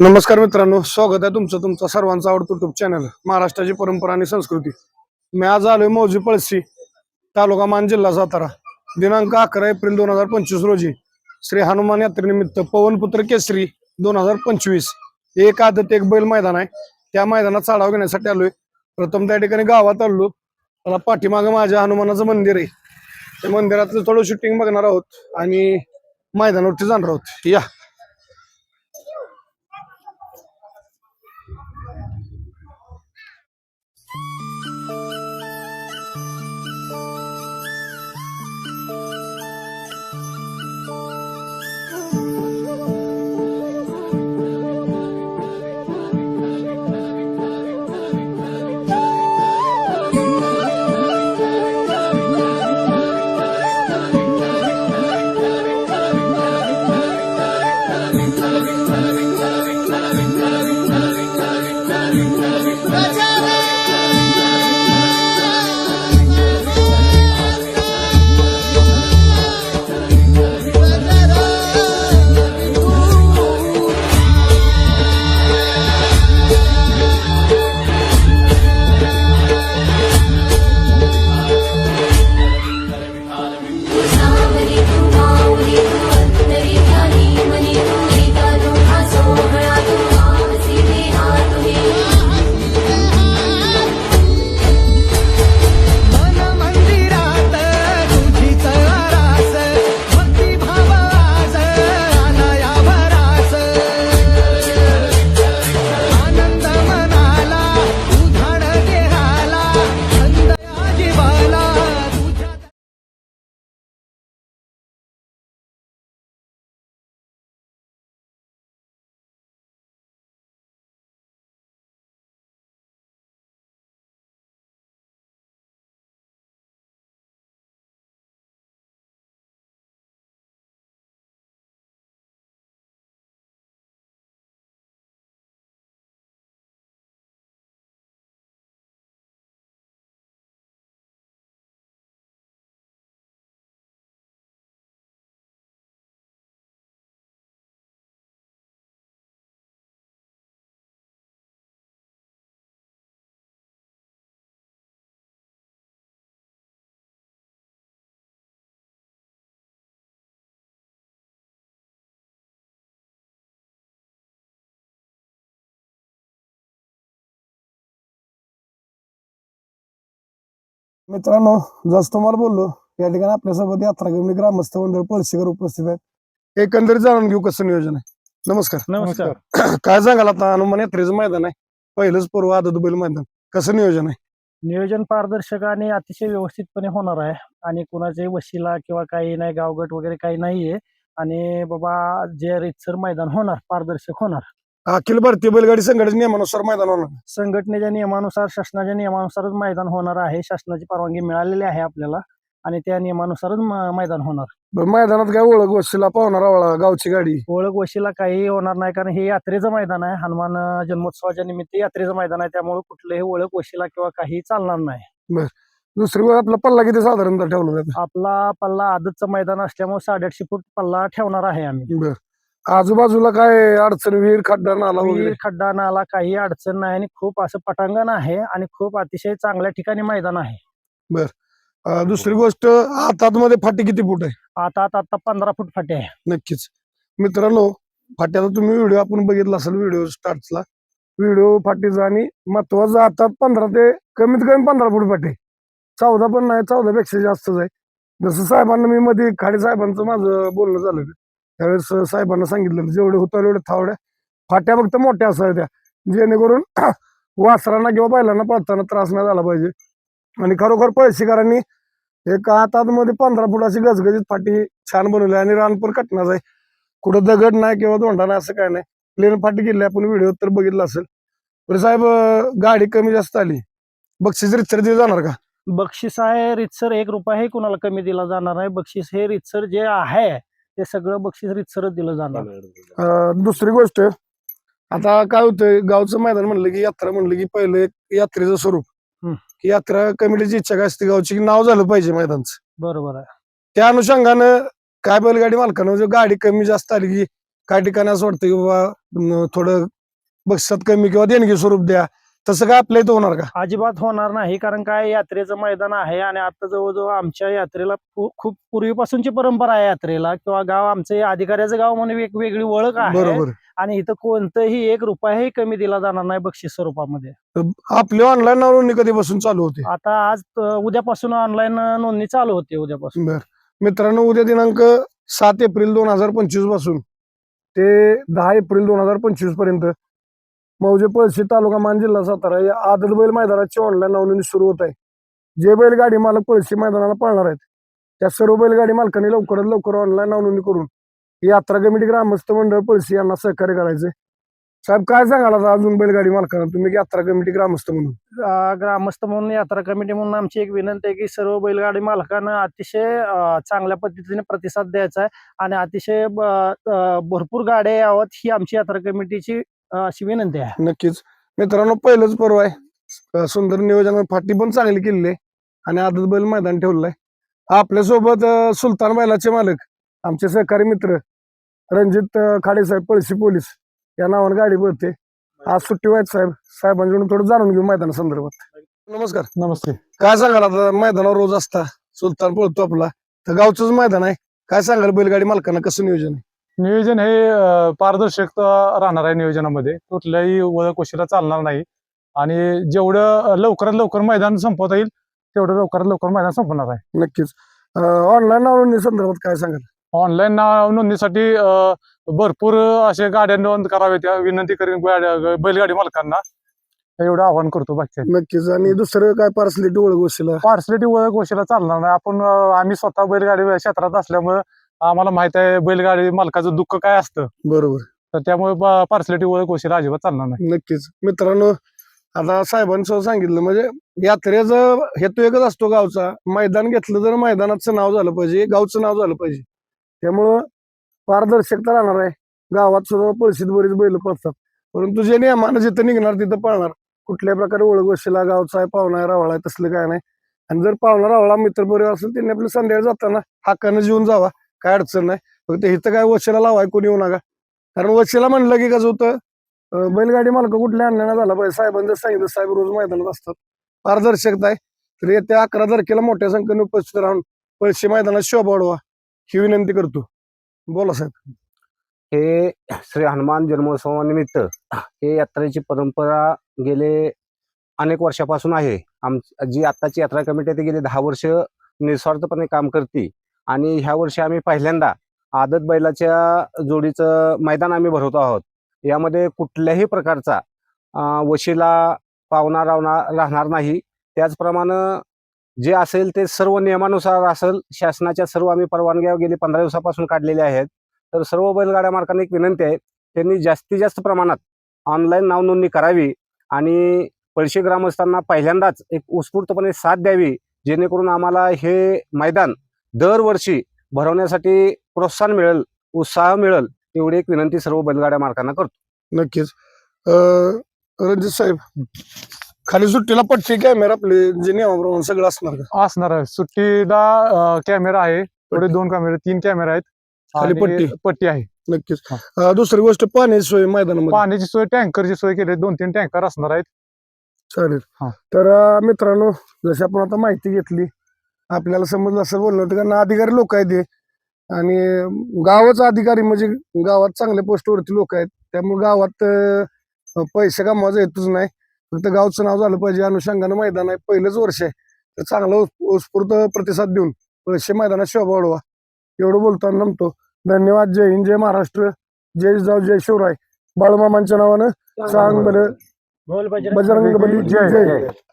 नमस्कार मित्रांनो स्वागत आहे तुमचं तुमचा सर्वांचा आवडतो युट्यूब चॅनल महाराष्ट्राची परंपरा आणि संस्कृती. मी आज आलोय मौजी पळसी तालुका मान जिल्हा सातारा. दिनांक अकरा एप्रिल दोन हजार पंचवीस रोजी श्री हनुमान यात्रेनिमित्त पवनपुत्र केसरी दोन हजार पंचवीस. एक आदत एक बैल मैदान आहे. त्या मैदानात चढाव घेण्यासाठी आलोय. प्रथम त्या ठिकाणी गावात आलो मला पाठीमागं माझ्या हनुमानाचं मंदिर आहे. त्या मंदिरातलं थोडं शूटिंग बघणार आहोत आणि मैदानावरती जाणार आहोत. या. मित्रांनो जसं तुम्हाला बोललो या ठिकाणी आपल्यासोबत यात्रा कमिटी ग्रामस्थ मंडळ पळशीकर उपस्थित आहेत. एकंदरीत जाणून घेऊ कसं नियोजन आहे. नमस्कार. नमस्कार. काय सांगाल आता हनुमान यात्रेचं मैदान आहे. पहिलंच पूर्व आदत बैल मैदान. कसं नियोजन आहे? नियोजन पारदर्शक आणि अतिशय व्यवस्थितपणे होणार आहे. आणि कुणाचे वशिला किंवा काही नाही गावगट वगैरे काही नाहीये. आणि बाबा जे रितसर मैदान होणार पारदर्शक होणार. अखिल भारतीय बैलगाडी संघटनेच्या नियमानुसार मैदान होणार. संघटनेच्या नियमानुसार शासनाच्या नियमानुसारच मैदान होणार आहे. शासनाची परवानगी मिळालेली आहे आपल्याला आणि त्या नियमानुसारच म- मैदान होणार. बरं, मैदानात काय ओळख वशिला पाहुणा रावळा गावची गाडी? ओळख वशिला काही होणार नाही कारण हे यात्रेचं मैदान आहे. हनुमान अं, जन्मोत्सवाच्या निमित्त यात्रेचं मैदान आहे. त्यामुळे कुठलंही ओळख वशिला किंवा काही चालणार नाही. दुसरी गोष्ट आपला पल्ला किती साधारणतः ठेवला जातो आपला पल्ला आदतचं मैदान असल्यामुळे साडेआठशे फूट पल्ला ठेवणार आहे आम्ही. बर. आजूबाजूला काय अडचण विहीर खड्डा नाला वगैरे? विहीर, खड्डा नाला काही अडचण नाही आणि खूप असं पटांगण आहे आणि खूप अतिशय चांगल्या ठिकाणी मैदान आहे. अं, दुसरी गोष्ट हातात मध्ये फाटी किती फूट आहे? आता आता आता पंधरा फूट फाटे आहे. नक्कीच. मित्रांनो फाट्याचा तुम्ही व्हिडिओ आपण बघितला असेल व्हिडिओ स्टार्टला व्हिडिओ फाटीचा आणि महत्वाचं आता पंधरा ते कमीत कमी पंधरा फूट फाटे. चौदा पण नाही चौदा पेक्षा जास्तच आहे. जसं साहेबांना मी मध्ये खाडे साहेबांचं माझं बोलणं झालं. त्यावेळेस साहेबांना सांगितलं म्हणजे जेवढे होतं तेवढे थावड्या फाट्या फक्त मोठ्या असाव्या त्या. जेणेकरून वासरांना किंवा बैलांना पळताना त्रास नाही झाला पाहिजे. आणि खरोखर पळशीकरांनी एक मध्ये पंधरा फुटाची गजगजीत फाटी छान बनवली आणि रान पण कटणार आहे. कुठं दगड नाही किंवा दोंडा नाही असं काय नाही. प्लेन फाटी गेली आपण व्हिडिओ तर बघितला असेल. तर साहेब गाडी कमी जास्त आली. बक्षीस रितसर दिली जाणार का? बक्षीस आहे रितसर एक रुपयाही कुणाला कमी दिला जाणार नाही. बक्षीस हे रितसर जे आहे ते सगळं बक्षीस रितसरच दिलं जाणार. अं, दुसरी गोष्ट आता काय होतंय गावचं मैदान म्हणलं की यात्रा म्हणलं की पहिलं एक यात्रेचं स्वरूप. हम्म. की यात्रा कमिटीची इच्छा काय असते गावची की नाव झालं पाहिजे मैदानचं. बरोबर आहे. त्या अनुषंगानं काय बैलगाडी मालकानं म्हणजे गाडी कमी जास्त आली की काही ठिकाणी असं वाटतं की बाबा थोडं बक्षात कमी किंवा देणगी स्वरूप द्या. तसं काय आपल्या इथं होणार का? अजिबात होणार नाही कारण काय यात्रेचं मैदान आहे आणि आता जवळजवळ आमच्या यात्रेला खूप पूर्वीपासूनची परंपरा आहे यात्रेला किंवा गाव आमचे अधिकाऱ्याचं गाव म्हणून एक वेगळी ओळख आहे. बरोबर. आणि इथं कोणतंही एक रुपयाही कमी दिला जाणार नाही बक्षीस स्वरूपामध्ये. आपली ऑनलाईन नोंदणी कधीपासून चालू होते? आता आज उद्यापासून ऑनलाईन नोंदणी चालू होते उद्यापासून. मित्रांनो उद्या दिनांक सात एप्रिल दोन हजार पंचवीसपासून ते दहा एप्रिल दोन हजार पंचवीसपर्यंत मौजे पळशी तालुका मान जिल्हा सातारा या आदत बैल मैदानाची ऑनलाईन नोंदणी सुरू होत आहे. जे बैलगाडी मालक पळशी मैदानाला पळणार आहेत त्या सर्व बैलगाडी मालकांनी लवकरात लवकर ऑनलाईन नोंदणी करून यात्रा कमिटी ग्रामस्थ मंडळ पळशी यांना सहकार्य करायचे. साहेब काय सांगाल आता अजून बैलगाडी मालकांना? तुम्ही यात्रा कमिटी ग्रामस्थ म्हणून. ग्रामस्थ म्हणून यात्रा कमिटी म्हणून आमची एक विनंती आहे की सर्व बैलगाडी मालकांना अतिशय चांगल्या पद्धतीने प्रतिसाद द्यायचा आहे. आणि अतिशय भरपूर गाड्या यावत ही आमची यात्रा कमिटीची अशी विनंती आहे. नक्कीच. मित्रांनो पहिलंच पर्व आहे. सुंदर नियोजन फाटी पण चांगली केलेली आहे. आणि आदत बैल मैदान ठेवलेलं आहे. आपल्यासोबत सुलतान बैलाचे मालक आमचे सहकारी मित्र रणजित खाडे साहेब पळशी पोलीस या नावाने गाडी पळते. आज सुट्टी व्हायच साहेब. साहेबांकडून थोडं जाणून घेऊ मैदाना संदर्भात. नमस्कार. नमस्ते. काय सांगाल आता? मैदानावर रोज असता. सुलतान पळतो आपला. तर गावचंच मैदान आहे. काय सांगाल बैलगाडी मालकांना? कसं नियोजन आहे? नियोजन हे अं, पारदर्शक राहणार आहे नियोजनामध्ये. कुठल्याही उशिरा चालणार नाही. आणि जेवढं लवकरात लवकर मैदान संपवता येईल तेवढं लवकरात लवकर मैदान संपणार आहे. नक्कीच. ऑनलाईन नोंदणी संदर्भात काय सांगाल? ऑनलाईन नाव नोंदणीसाठी भरपूर असे गाड्या नोंद कराव्यात. या विनंती करीन बैलगाडी मालकांना. एवढं आवाहन करतो बाकी नक्कीच. आणि दुसरं काय पार्सलिटी ओळख गोष्टीला पार्सलिटी ओळख उशिरा चालणार नाही. आपण आम्ही स्वतः बैलगाडी क्षेत्रात असल्यामुळे आम्हाला माहीत आहे बैलगाडी मालकाचं दुःख काय असतं. बरोबर. तर त्यामुळे पार्सलिटी ओळख उशिरा अजिबात चालणार नाही. नक्कीच. मित्रांनो आता साहेबांचं सांगितलं म्हणजे यात्रेचा हेतू एकच असतो गावचा. मैदान घेतलं तर मैदानाचं नाव झालं पाहिजे गावचं नाव झालं पाहिजे. त्यामुळं पारदर्शकता राहणार आहे. गावात सुद्धा पळशीत बरीच बैल पळतात. परंतु जे नियमानं जिथं निघणार तिथं पळणार. कुठल्याही प्रकारे ओळख वशिला गावचा आहे पाहुणा आहे रावळा आहे तसलं काय नाही. आणि जर पाहुणा रावळा मित्रपरिवार असेल त्यांनी आपलं संध्याकाळी जाताना हाकानं जेवून जावा. काय अडचण नाही. फक्त इथं काय वशिला लावाय कोणी येऊ नका. कारण वशिला म्हणलं की कसं होतं बैलगाडी मालक कुठल्या अन्याय झाला? पाहिजे साहेबांचं सांगितलं साहेब रोज मैदानात असतात. पारदर्शकता आहे तर येत्या अकरा तारखेला मोठ्या संख्येने उपस्थित राहून पळशी मैदानात शोभा वाढवा ही विनंती करतो. बोला साहेब. हे श्री हनुमान जन्मोत्सवानिमित्त हे यात्रेची परंपरा गेले अनेक वर्षापासून आहे. आम जी आत्ताची यात्रा कमिटी आहे ती गेली दहा वर्ष निस्वार्थपणे काम करते. आणि ह्या वर्षी आम्ही पहिल्यांदा आदत बैलाच्या जोडीचं मैदान आम्ही भरवतो आहोत. यामध्ये कुठल्याही प्रकारचा वशीला पावणार पावना राहणार नाही. त्याचप्रमाणे जे असेल ते सर्व नियमानुसार असेल शासनाच्या सर्व आम्ही परवानग्या गेली पंधरा दिवसापासून काढलेल्या आहेत. तर सर्व बैलगाड्या मार्गाने एक विनंती आहे त्यांनी जास्तीत जास्त प्रमाणात ऑनलाईन नावनोंदणी करावी आणि पळशी ग्रामस्थांना पहिल्यांदाच एक उत्स्फूर्तपणे साथ द्यावी जेणेकरून आम्हाला हे मैदान दरवर्षी भरवण्यासाठी प्रोत्साहन मिळेल उत्साह मिळेल एवढी एक विनंती सर्व बैलगाड्या मालकांना करतो. नक्कीच. अं, रणजित साहेब खाली सुट्टीला पट्टी कॅमेरा आपले जे नियमाप्रमाणे सगळं असणार का? असणार आहे. सुट्टीला कॅमेरा आहे. थोडे दोन कॅमेरे तीन कॅमेरे आहेत. खाली पट्टी. पट्टी आहे. नक्कीच. दुसरी गोष्ट पाण्याची सोय मैदानामध्ये. पाण्याची सोय टँकरची सोय केली दोन तीन टँकर असणार आहेत. चालेल. हा. तर मित्रांनो जशी आपण आता माहिती घेतली आपल्याला समजलं असं बोललं होतं कारण अधिकारी लोक आहेत हे. आणि गावाचा अधिकारी म्हणजे गावात चांगल्या पोस्टवरती लोक आहेत. त्यामुळे गावात अं, पैसे कमवायचा हेतूच नाही. फक्त गावचं नाव झालं पाहिजे. अनुषंगानं मैदान आहे. पहिलंच वर्ष आहे. तर चांगलं उत्स- उत्स्फूर्त प्रतिसाद देऊन पैसे मैदानात शोभा वाढवा. एवढं बोलताना नमतो. धन्यवाद. जय हिंद जय महाराष्ट्र. जय जिजाऊ जय शिवराय. बाळूमामांच्या नावानं सांग बरं बोल बजरंग बली. जय. जय.